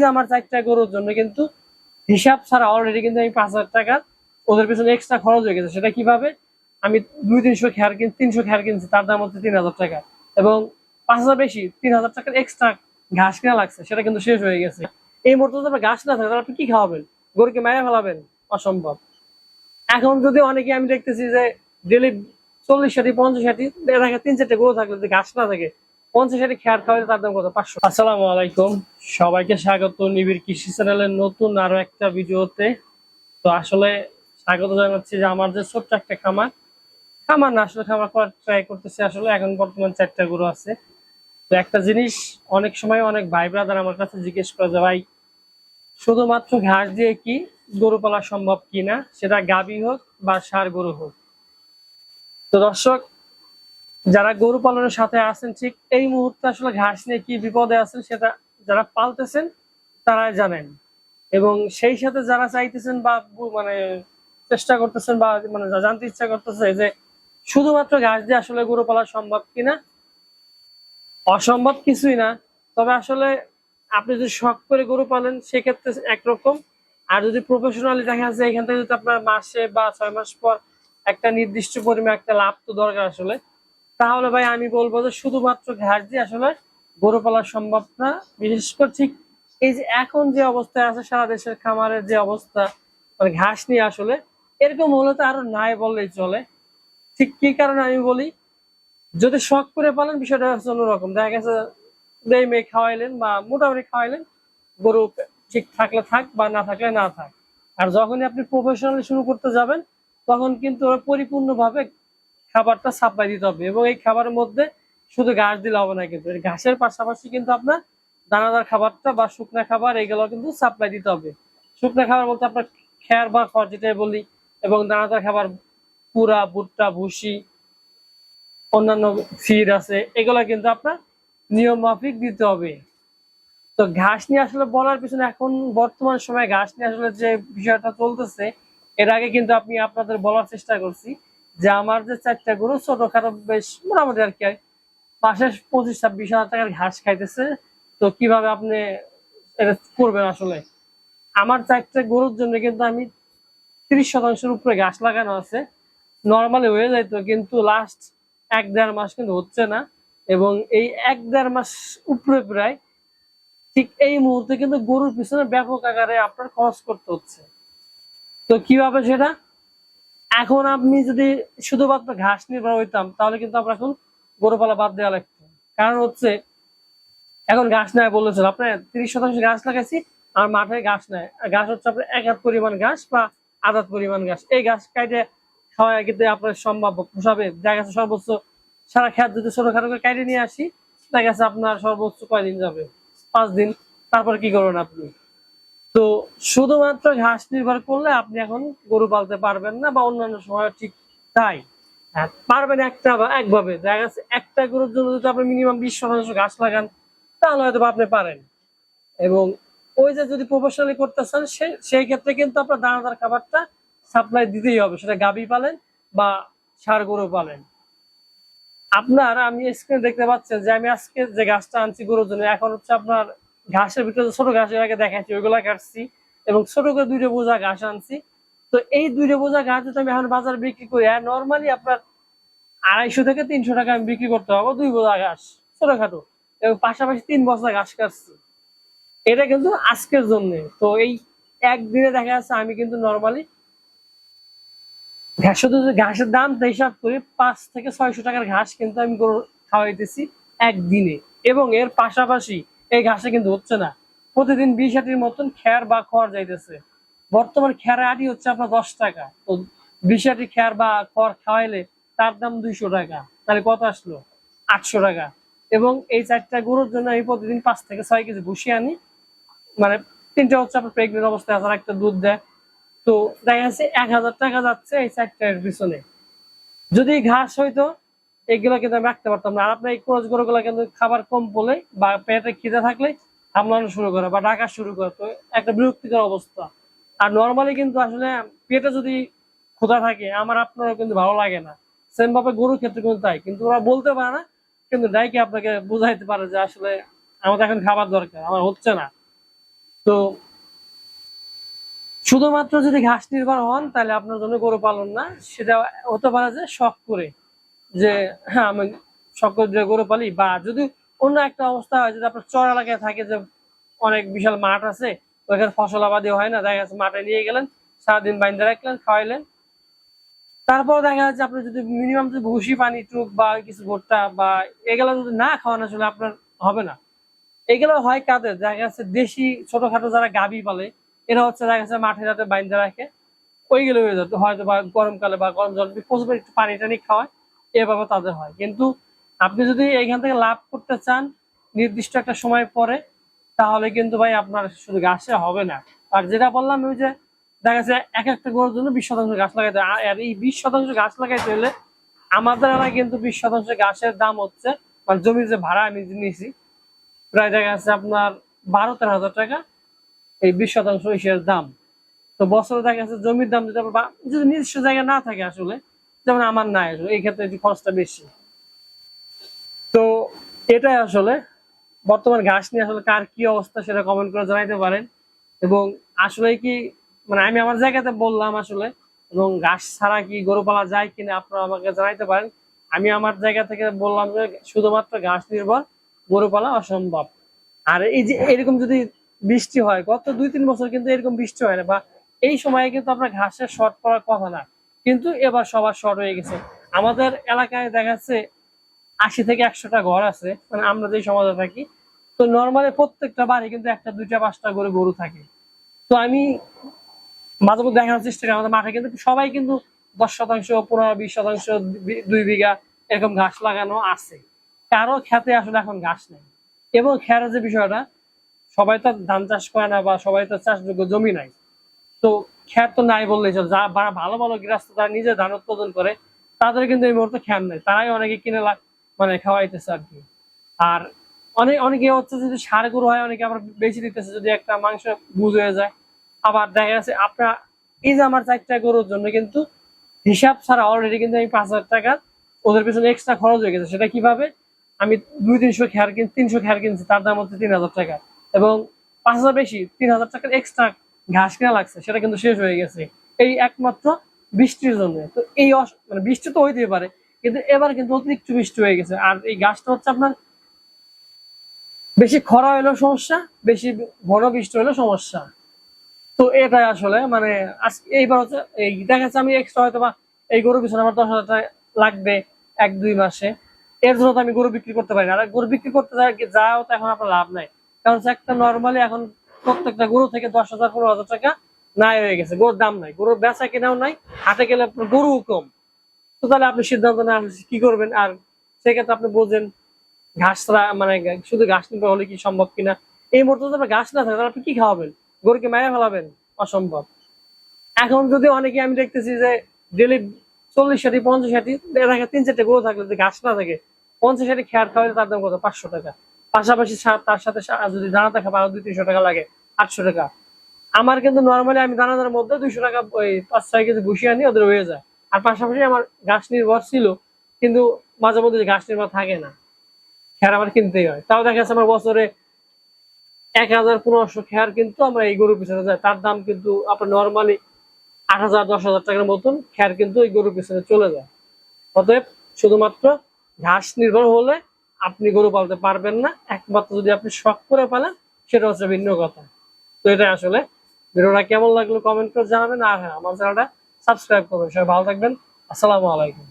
যে আমার চারটা গরুর জন্য কিন্তু হিসাব ছাড়া অলরেডি কিন্তু আমি পাঁচ হাজার টাকা ওদের পিছনে এক্সট্রা খরচ হয়ে গেছে। সেটা কীভাবে? আমি দুই তিনশো খেয়ার কিন তিনশো খেয়ার কিনছি, তার দাম হচ্ছে তিন হাজার টাকা। এবং পাঁচ হাজার বেশি, তিন হাজার টাকার এক্সট্রা ঘাস কেনা লাগছে, সেটা কিন্তু শেষ হয়ে গেছে। এই মুহূর্তে যদি আপনার ঘাস না থাকে, তাহলে আপনি কি খাওয়াবেন? গরুকে মেরে ফেলাবেন? অসম্ভব। এখন যদি অনেকে আমি দেখতেছি যে ডেলি চল্লিশ ষাটি, পঞ্চাশ ষাটি, দেখা তিন চারটে গরু থাকলে যদি ঘাস না থাকে পঞ্চাশ ষাটি খেয়ার খাওয়ালে তার দাম কত? পাঁচশো। আসসালামু আলাইকুম। সবাইকে স্বাগত নিবিড় কৃষি চ্যানেলের নতুন আরও একটা ভিডিওতে। তো আসলে স্বাগত জানাচ্ছি যে আমার যে ছোট্ট একটা খামার। খামার না, আসলে খামার করার ট্রাই করতেছে। আসলে এখন বর্তমান চারটা গরু আছে। তো একটা জিনিস অনেক সময় অনেক ভাই ব্রাদার আমার কাছে জিজ্ঞেস করে যে, ভাই, শুধুমাত্র ঘাস দিয়ে কি গরু পালা সম্ভব কিনা? সেটা গাবি হোক বা সার গরু হোক। তো দর্শক যারা গরু পালনের সাথে আছেন, ঠিক এই মুহূর্তে আসলে ঘাস নিয়ে কি বিপদে আছেন সেটা যারা পালতেছেন, তারাই জানেন। এবং সেই সাথে যারা চাইতেছেন বা মানে চেষ্টা করতেছেন বা মানে জানতে ইচ্ছা করতেছে যে শুধুমাত্র ঘাস দিয়ে আসলে গরু পালা সম্ভব কিনা? অসম্ভব কিছুই না। তবে আসলে আপনি যদি শখ করে গরু পালেন, সেক্ষেত্রে একরকম। আর যদি প্রফেশনালি দেখা যাচ্ছে এখান থেকে যদি আপনার মাসে বা ছয় মাস পর একটা নির্দিষ্ট পরিমাণ একটা লাভ তো দরকার আসলে। তাহলে ভাই আমি বলব যে শুধুমাত্র ঘাস দিয়ে আসলে গরু পালা সম্ভব না, বিশেষ করে ঠিক এই যে এখন যে অবস্থায় আছে সারা দেশের খামারের যে অবস্থা মানে ঘাস নিয়ে আসলে, এরকম হলে তো আরও নাই বললেই চলে। ঠিক কি কারণে আমি বলি, যদি শখ করে পালেন, বিষয়টা হচ্ছে অন্যরকম। দেখা গেছে দেই মেয়ে খাওয়াইলেন বা মোটামুটি খাওয়াইলেন, গরু ঠিক থাকলে থাক বা না থাকলে না থাক। আর যখনই আপনি প্রফেশনালি শুরু করতে যাবেন, তখন কিন্তু ওরা পরিপূর্ণভাবে খাবারটা সাপ্লাই দিতে হবে এবং এই খাবারের মধ্যে শুধু ঘাস দিলে হবে না কিন্তু। ঘাসের পাশাপাশি কিন্তু আপনার দানাদার খাবারটা বা শুকনা খাবার এগুলো কিন্তু সাপ্লাই দিতে হবে। শুকনা খাবার বলতে আপনার খেয়ার বা খড় যেটাই বলি এবং দানাদার খাবার পুরা, ভুট্টা, ভুসি, অন্যান্য ফিড আছে, এগুলো কিন্তু আপনার নিয়ম মাফিক দিতে হবে। তো ঘাস নিয়ে আসলে বলার পিছনে এখন বর্তমান সময়ে ঘাস নিয়ে আসলে যে বিষয়টা চলতেছে, এর আগে কিন্তু আপনি আপনাদের বলার চেষ্টা করছি যে আমার যে চারটা গরু ছোটখাটো বেশ মোটামুটি আর কি পাশে পঁচিশ, ছাব্বিশ হাজার টাকার ঘাস খাইতেছে। তো কীভাবে আপনি এটা করবেন আসলে? আমার চারটা গরুর জন্য কিন্তু আমি তিরিশ শতাংশের উপরে ঘাস লাগানো আছে। নর্মালি হয়ে যাইতো কিন্তু লাস্ট এক দেড় মাস কিন্তু হচ্ছে না। এবং এই এক দেড় মাস উপরে প্রায় ঠিক এই মুহূর্তে কিন্তু গরুর পিছনে ব্যাপক আকারে আপনার খরচ করতে হচ্ছে। তো কীভাবে সেটা? এখন আপনি যদি শুধুমাত্র ঘাস নির্ভর হইতাম, তাহলে কিন্তু আমরা এখন গরু পালা বাদ দেওয়া লাগতো। কারণ হচ্ছে, এখন ঘাস নেয় বলেছেন। আপনার তিরিশ শতাংশ ঘাস লাগাইছি, আর মাঠে ঘাস নেয় ঘাস হচ্ছে আপনার এক হাত পরিমাণ ঘাস বা আধাত পরিমাণ ঘাস। এই ঘাস কাইটে খাওয়া কিন্তু আপনার সম্ভব পোষাবে। দেখা গেছে সর্বোচ্চ সারা খেত যদি ছোটখাটো করে কাইটে নিয়ে আসি, দেখা গেছে আপনার সর্বোচ্চ কয়দিন যাবে? পাঁচ দিন। তারপর কি করবেন আপনি? তো শুধুমাত্র ঘাস নির্ভর করলে আপনি এখন গরু পালতে পারবেন না বা অন্যান্য সময় ঠিক তাই। হ্যাঁ, পারবেন একটা বা একভাবে। দেখা গেছে একটা গরুর জন্য যদি আপনি মিনিমাম বিশ শতাংশ ঘাস লাগান তাহলে হয়তো আপনি পারেন। এবং ওই যে যদি প্রফেশনালি করতে চান সেই ক্ষেত্রে কিন্তু আপনার দানাদার খাবারটা সাপ্লাই দিতেই হবে। সেটা গাবি পালেন বা সার গরু পালেন। আপনার আমি স্ক্রিনে দেখতে পাচ্ছেন যে আমি আজকে যে গাছটা আনছি গরুর জন্য এখন হচ্ছে আপনার ঘাসের ভিতরে ছোট ঘাসের আগে দেখাচ্ছি ওইগুলা কাটছি এবং ছোট করে দুইটা বোঝা ঘাস আনছি। তো এই দুইটা বোঝা ঘাস যদি আমি এখন বাজারে বিক্রি করি আর নর্মালি আপনার আড়াইশো থেকে তিনশো টাকা আমি বিক্রি করতে পারব দুই বোঝা ঘাস, ছোটখাটো। এবং পাশাপাশি তিন বস্তা ঘাস কাটছি। এটা কিন্তু আজকের জন্য। তো এই একদিনে দেখা যাচ্ছে আমি কিন্তু নর্মালি ঘাস ঘাসের দাম হিসাব করি, পাঁচ থেকে ছয়শো টাকার ঘাস কিন্তু আমি খাওয়াইতেছি একদিনে। এবং এর পাশাপাশি এই ঘাসে কিন্তু হচ্ছে না। প্রতিদিন বিশ আটির মতন খ্যার বা খড় যাইতেছে। বর্তমান খ্যার আটি হচ্ছে আপনার দশ টাকা। তো বিশ আটি খ্যার বা খড় খাওয়াইলে তার দাম দুইশো টাকা। তাহলে কত আসলো? আটশো টাকা। এবং এই চারটা গরুর জন্য আমি প্রতিদিন পাঁচ থেকে ছয় কেজি ভুসি আনি। মানে তিনটা হচ্ছে আপনার প্রেগনেন্ট অবস্থায় আছে আর একটা দুধ দেয়। তো দেখা যাচ্ছে এক হাজার টাকা যাচ্ছে এই চারটার পিছনে। যদি ঘাস হইতো এগুলো কিন্তু আমি রাখতে পারতাম না। আর আপনার এই ক্রস গরুগুলো কিন্তু খাবার কম বলে বা পেটে খিদে থাকলে হামলানো শুরু করে বা ডাকা শুরু করে। তো একটা বিরক্তিকর অবস্থা। আর নর্মালি কিন্তু আসলে পেটে যদি ক্ষুধা থাকে, আমার আপনারও কিন্তু ভালো লাগে না। সেম ভাবে গরুর ক্ষেত্রে কিন্তু তাই। কিন্তু ওরা বলতে পারে না, কিন্তু ডাইকে আপনাকে বুঝাইতে পারে যে আসলে আমাদের এখন খাবার দরকার, আমার হচ্ছে না। তো শুধুমাত্র যদি ঘাস নির্ভর হন, তাহলে আপনার জন্য গরু পালন না। সেটা হতে পারে যে শখ করে। যে হ্যাঁ আমি করে যে গরু পালি, বা যদি অন্য একটা অবস্থা হয়, যদি আপনার চর এলাকায় থাকে যে অনেক বিশাল মাঠ আছে, ওইখানে ফসল আবাদি হয় না, দেখা যাচ্ছে মাঠে নিয়ে গেলেন, সারাদিন বাইন্দা রাখলেন, খাওয়াইলেন। তারপর দেখা যাচ্ছে আপনি যদি মিনিমাম যদি ভুসি, পানি, টুক বা কিছু ভুট্টা বা এগুলো যদি না খাওয়ানো, আসলে আপনার হবে না। এগুলো হয় কাদের? দেখা যাচ্ছে দেশি ছোটখাটো যারা গাবি পালে, এরা হচ্ছে দেখা যাচ্ছে মাঠে রাতে বাইন্দা রাখে, ওইগুলো হয়ে যেত হয়তো বা গরমকালে বা গরম জল প্রচুর একটু পানি টানি খাওয়ায়। এভাবে তাদের হয়। কিন্তু আপনি যদি এইখান থেকে লাভ করতে চান, নির্দিষ্ট একটা সময় পরে, তাহলে কিন্তু ভাই আপনার শুধু গাছে হবে না। আর যেটা বললাম ওই যে, দেখা যাচ্ছে এক একটা গরুর জন্য বিশ শতাংশ গাছ লাগাইতে আর এই বিশ শতাংশ গাছ লাগাইতে হলে আমাদের এলাকায় কিন্তু বিশ শতাংশ গাছের দাম হচ্ছে মানে জমির যে ভাড়া আমি নিয়েছি, প্রায় দেখা যাচ্ছে আপনার বারো তেরো হাজার টাকা, এই বিশ শতাংশ ইসের দাম। তো বছরে দেখা যাচ্ছে জমির দাম যদি নিজস্ব জায়গা না থাকে আসলে যেমন আমার নাই এই ক্ষেত্রে খরচটা বেশি। তো এটাই আসলে, বর্তমান ঘাস নিয়ে আসলে কার কি অবস্থা সেটা কমেন্ট করে জানাইতে পারেন। এবং আসলে কি মানে আমি আমার জায়গাতে বললাম আসলে, এবং ঘাস ছাড়া কি গরু পালা যায় কিনা আপনারা আমাকে জানাইতে পারেন। আমি আমার জায়গা থেকে বললাম যে শুধুমাত্র ঘাস নির্ভর গরু পালা অসম্ভব। আর এই যে এরকম যদি বৃষ্টি হয়, গত দুই তিন বছর কিন্তু এরকম বৃষ্টি হয় না, বা এই সময়ে কিন্তু আপনার ঘাসের শর্ট পড়ার কথা না। কিন্তু এবার সবার শর্ট হয়ে গেছে। আমাদের এলাকায় দেখা যাচ্ছে আশি থেকে একশোটা ঘর আছে মানে আমরা যে সমাজে থাকি। তো নর্মালি প্রত্যেকটা বাড়ি কিন্তু একটা, দুইটা, পাঁচটা করে গরু থাকে। তো আমি মাঝে মধ্যে দেখানোর চেষ্টা করি, আমাদের মাঠে কিন্তু সবাই কিন্তু দশ শতাংশ, পনেরো, বিশ শতাংশ, দুই বিঘা এরকম ঘাস লাগানো আছে। কারও খেতে আসলে এখন ঘাস নেই। এবং খেয়ারের যে বিষয়টা, সবাই তো ধান চাষ করে না বা সবাই তো চাষযোগ্য জমি নাই। তো খ্যার তো নাই বললেই চলে। যা ভালো ভালো গৃহস্থ তারা নিজে ধান উৎপাদন করে, তাদের কিন্তু এই মুহূর্তে খ্যার নেই। তারাই অনেকে কিনে মানে খাওয়াইতেছে আর কি। আর অনেক অনেকে হচ্ছে যদি সার গরু হয়, অনেকে আবার বেশি দিতেছে যদি একটা মাংস বুঝ হয়ে যায়। আবার দেখা যাচ্ছে আপনার এই যে আমার চারটা গরুর জন্য কিন্তু হিসাব ছাড়া অলরেডি কিন্তু আমি পাঁচ হাজার টাকা ওদের পিছনে এক্সট্রা খরচ হয়ে গেছে। সেটা কীভাবে? আমি দুই তিনশো খেয়ার কিন তিনশো খেয়ার কিনছি, তার দাম হচ্ছে তিন হাজার টাকা। এবং পাঁচ হাজার বেশি, তিন হাজার টাকার এক্সট্রা ঘাস কেনা লাগছে, সেটা কিন্তু শেষ হয়ে গেছে। এই একমাত্র বৃষ্টির জন্য। তো এই মানে বৃষ্টি তো হইতে পারে, কিন্তু এবার কিন্তু অতিরিক্ত বৃষ্টি হয়ে গেছে। আর এই গাছটা হচ্ছে আপনার বেশি খরা হইলেও সমস্যা, বেশি ঘন বৃষ্টি হইলেও সমস্যা। তো এটাই আসলে মানে আজকে এইবার হচ্ছে এই দেখা যাচ্ছে আমি এক্সট্রা হয়তো বা এই গরু পিছনে আমার দশ হাজার লাগবে এক দুই মাসে। এর জন্য তো আমি গরু বিক্রি করতে পারি না। আর গরু বিক্রি করতে যা যাও তো এখন আপনার লাভ নাই। কারণ একটা নর্মালি এখন প্রত্যেকটা গরু থেকে দশ হাজার, পনেরো হাজার টাকা নাই হয়ে গেছে, গরুর দাম নাই। গরুর বেচা কেনাও নাই, হাটে গেলে আপনার গরু কম। তো তাহলে আপনি সিদ্ধান্ত নেন কি করবেন? আর সেক্ষেত্রে আপনি বোঝেন, ঘাস মানে শুধু ঘাস নিতে হলে কি সম্ভব কিনা? এই মুহূর্তে যদি ঘাস না থাকে, তাহলে আপনি কি খাওয়াবেন? গরুকে মেরে ফেলাবেন? অসম্ভব। এখন যদি অনেকে, আমি দেখতেছি যে ডেলি চল্লিশ ষাটি, পঞ্চাশ ষাটি তিন চারটে গরু থাকলে যদি ঘাস না থাকে, পঞ্চাশ ষাটি খেয়ার খাওয়ালে তার দাম কত? পাঁচশো টাকা। পাশাপাশি তার সাথে যদি দানা থাকে আরও দুই তিনশো টাকা লাগে, আটশো টাকা। আমার কিন্তু নর্মালি আমি দানাদারের মধ্যে দুইশো টাকা, ওই পাঁচ, ছয় কেজি ভুষি আনি, ওদের হয়ে যায়। আর পাশাপাশি আমার ঘাস নির্ভর ছিল, কিন্তু মাঝে মধ্যে ঘাস নির্ভর থাকে না খেয়ার আমার কিনতেই হয়। তাও দেখা যাচ্ছে আমার বছরে এক হাজার পনেরোশো খেয়ার কিন্তু আমরা এই গরুর পিছনে যাই তার দাম কিন্তু আপনার নর্মালি আট হাজার, দশ হাজার টাকার মতন খেয়ার কিন্তু এই গরুর পিছনে চলে যায়। অতএব শুধুমাত্র ঘাস নির্ভর হলে আপনি গরু পালতে পারবেন না। একমাত্র যদি আপনি শখ করে পালেন, সেটা হচ্ছে ভিন্ন কথা। তো এটা আসলে। ভিডিওটা কেমন লাগল কমেন্ট করে জানাবেন। আর হ্যাঁ আমার চ্যানেলটা সাবস্ক্রাইব করবেন। সবাই ভালো থাকবেন। আসসালামু আলাইকুম।